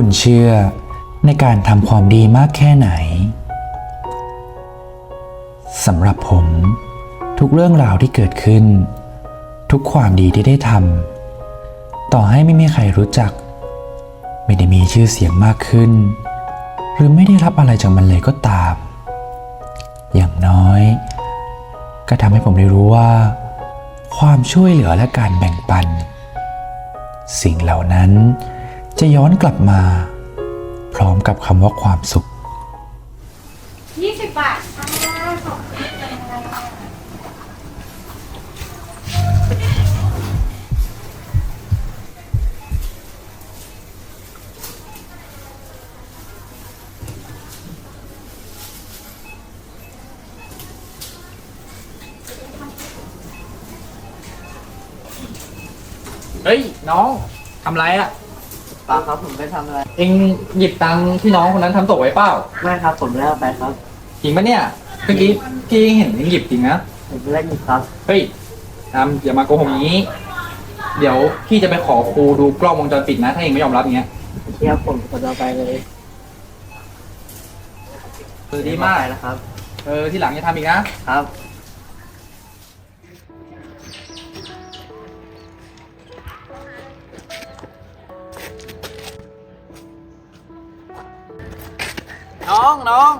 คุณเชื่อในการทำความดีมากแค่ไหนสำหรับผม ทุกเรื่องราวที่เกิดขึ้น ทุกความดีที่ได้ทำต่อให้ไม่มีใครรู้จัก ไม่ได้มีชื่อเสียงมากขึ้น หรือไม่ได้รับอะไรจากมันเลยก็ตาม อย่างน้อย ก็ทำให้ผมได้รู้ว่า ความช่วยเหลือและการแบ่งปัน สิ่งเหล่านั้น จะย้อนกลับมา พร้อมกับคำว่าความสุข 20 บาทค่ะขอบคุณค่ะเฮ้ย น้องทำไรอะ ปล่าครับผมไม่ทำอะไรเอ็งหยิบตังค์ที่น้องคนนั้นทำตกไว้เปล่าไม่ครับผมไม่ได้เอาไปครับจริงปะเนี่ยเมื่อกี้พี่เห็นเอ็งหยิบจริงนะผมไม่ได้หยิบครับเฮ้ยอามอย่ามาโกหกอย่างนี้ เดี๋ยวพี่จะไปขอครูดูกล้องวงจรปิดนะถ้าเอ็งไม่ยอมรับอย่างเงี้ยเที่ยวผมคนเอาไปเลยเออดีมากไปแล้วครับ เออที่หลังอย่าทำอีกนะครับ น้องน้อง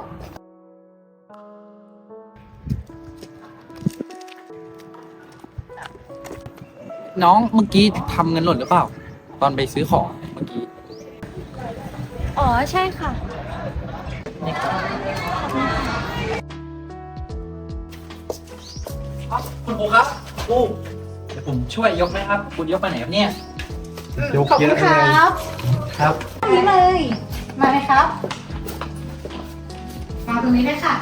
น้องเมื่อกี้ทำเงินหล่นหรือเปล่า ตอนไปซื้อของเมื่อกี้อ๋อใช่ค่ะคุณครูครับครูเดี๋ยวผมช่วยยกไหมครับ คุณยกไปไหนครับเนี่ยยกขอบเยคุอะณครับครับ นี่เลย มาเลยครับ มาตรงนี้เลยค่ะ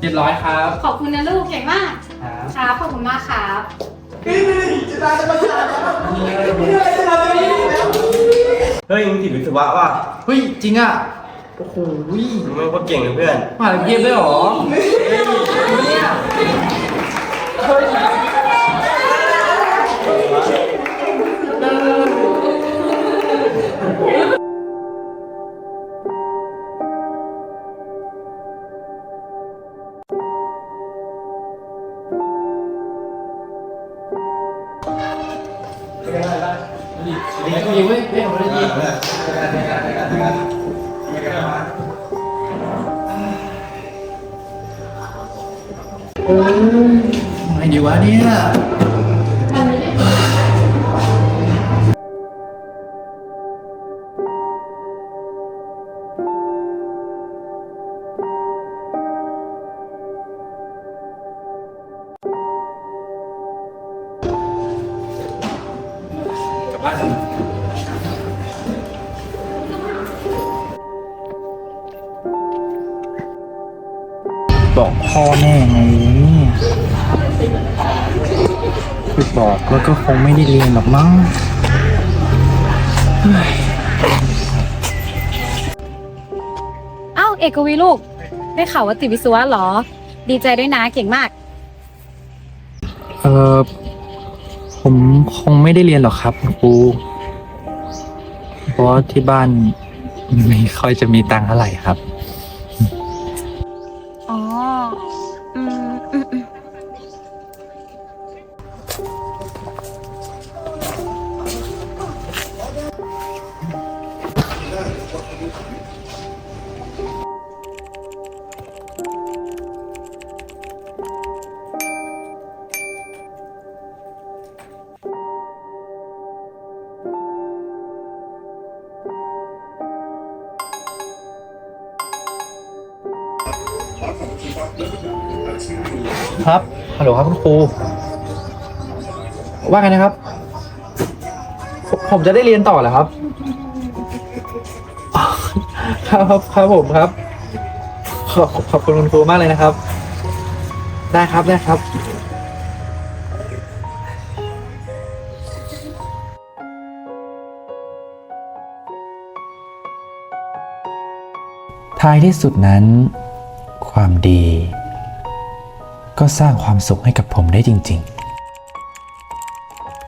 เรียบร้อยครับขอบคุณนะลูกเก่งมาก ครับครับขอบคุณมากครับเฮ้ยมึงติดวิศวะว่ะเฮ้ยจริงอะโอ้โหมึงไม่โคตรเก่งเลยเพื่อน มาถึงเกมได้หรอเนี่ยเฮ้ยดีดีเว้ยเฮ้ยผมได้ ดีไงดีวะเนี่ยกลับบ้า บอกพ่อแน่ไงเนี่ยไปบอกแล้วก็คงไม่ได้เรียนหรอกมั้งเอ้าเอกวีลูก ได้ข่าวว่าติดวิศวะเหรอ ดีใจด้วยนะเก่งมาก เออ ผมคงไม่ได้เรียนหรอกครับคุณครูเพราะที่บ้านไม่ค่อยจะมีตังค์เท่าไหร่ครับ อ๋อ อืมอืมอืม ครับฮัลโหลครับคุณครูว่าไงนะครับ ผมจะได้เรียนต่อเหรอครับ ครับครับผมครับขอบขอบคุณคุณครูมากเลยนะครับ ได้ครับได้ครับท้ายที่สุดนั้น ความดี ก็สร้างความสุขให้กับผมได้จริง ๆ